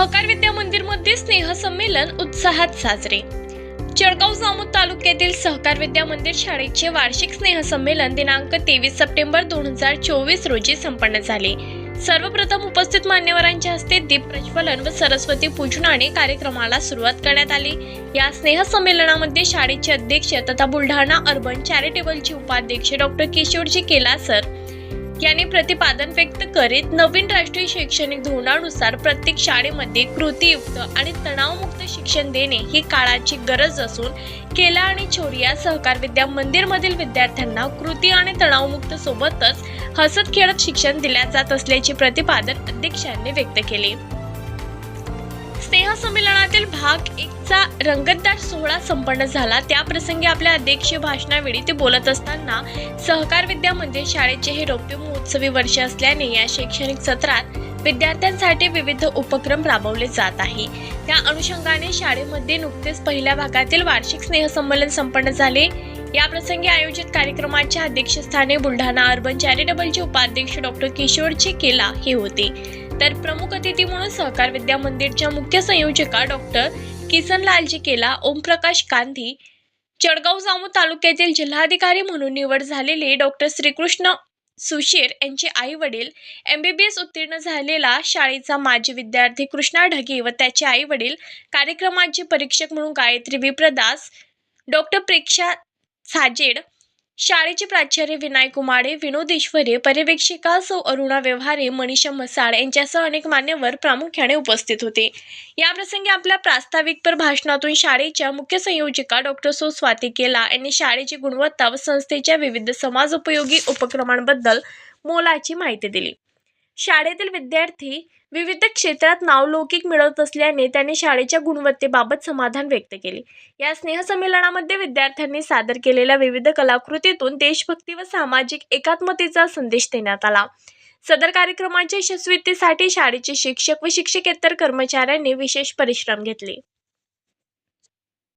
सहकार विद्या मंदिरमध्ये स्नेहसंमेलन उत्साहात साजरे. जळगाव जामोद तालुक्यातील सहकार विद्या मंदिर शाळेचे वार्षिक स्नेहसंमेलन दिनांक तेवीस सप्टेंबर दोन हजार चोवीस रोजी संपन्न झाले. सर्वप्रथम उपस्थित मान्यवरांच्या हस्ते दीप प्रज्वलन व सरस्वती पूजनाने कार्यक्रमाला सुरुवात करण्यात आली. या स्नेहसंमेलनामध्ये शाळेचे अध्यक्ष तथा बुलढाणा अर्बन चॅरिटेबलचे उपाध्यक्ष डॉक्टर किशोरजी केलासर यांनी प्रतिपादन व्यक्त करीत नवीन राष्ट्रीय शैक्षणिक धोरणानुसार प्रत्येक शाळेमध्ये कृतीयुक्त आणि तणावमुक्त शिक्षण देणे ही काळाची गरज असून केला आणि छोरिया सहकार विद्या मंदिरमधील विद्यार्थ्यांना कृती आणि तणावमुक्त सोबतच हसत खेळत शिक्षण दिल्या जात असल्याचे प्रतिपादन अध्यक्षांनी व्यक्त केले. स्नेहसंमेलनातील भाग एकचा रंगतदार सोहळा संपन्न झाला. त्याप्रसंगी आपल्या अध्यक्षीय भाषणावेळी ते बोलत असताना सहकार विद्या म्हणजे शाळेचे हे रौप्य महोत्सवी वर्ष असल्याने या शैक्षणिक सत्रात विद्यार्थ्यांसाठी विविध उपक्रम राबवले जात आहे. त्या अनुषंगाने शाळेमध्ये नुकतेच पहिल्या भागातील वार्षिक स्नेहसंमेलन संपन्न झाले. या प्रसंगी आयोजित कार्यक्रमाच्या अध्यक्षस्थानी बुलढाणा अर्बन चॅरिटेबलचे उपाध्यक्ष डॉक्टर किशोरजी केला हे होते. तर प्रमुख अतिथी म्हणून सहकार विद्या मंदिरच्या मुख्य संयोजका डॉक्टर किसनलालजी केला ओमप्रकाश गांधी जळगाव जामू तालुक्यातील जिल्हाधिकारी म्हणून निवड झालेले डॉक्टर श्रीकृष्ण सुशीर यांचे आई वडील एस उत्तीर्ण झालेला शाळेचा माजी विद्यार्थी कृष्णा ढगे व त्याचे आई वडील कार्यक्रमाचे परीक्षक म्हणून गायत्री विप्रदास डॉक्टर प्रेक्षा साजेड शाळेचे प्राचार्य विनायक कुमाडे विनोद ईश्वरे पर्यवेक्षिका सौ अरुणा व्यवहारे मनीषा मसाळ यांच्यासह अनेक मान्यवर प्रामुख्याने उपस्थित होते. या प्रसंगी आपल्या प्रास्ताविकपर भाषणातून शाळेच्या मुख्य संयोजिका डॉक्टर सो स्वाती केला यांनी शाळेची गुणवत्ता व संस्थेच्या विविध समाजोपयोगी उपक्रमांबद्दल मोलाची माहिती दिली. शाळेतील विद्यार्थी विविध क्षेत्रात नावलौकिक मिळवत असल्याने त्यांनी शाळेच्या गुणवत्तेबाबत समाधान व्यक्त केले. या स्नेहसंमेलनामध्ये विद्यार्थ्यांनी सादर केलेल्या विविध कलाकृतीतून देशभक्ती व सामाजिक एकात्मतेचा संदेश देण्यात आला. सदर कार्यक्रमाच्या यशस्वीतेसाठी शाळेचे शिक्षक व शिक्षकेतर कर्मचाऱ्यांनी विशेष परिश्रम घेतले.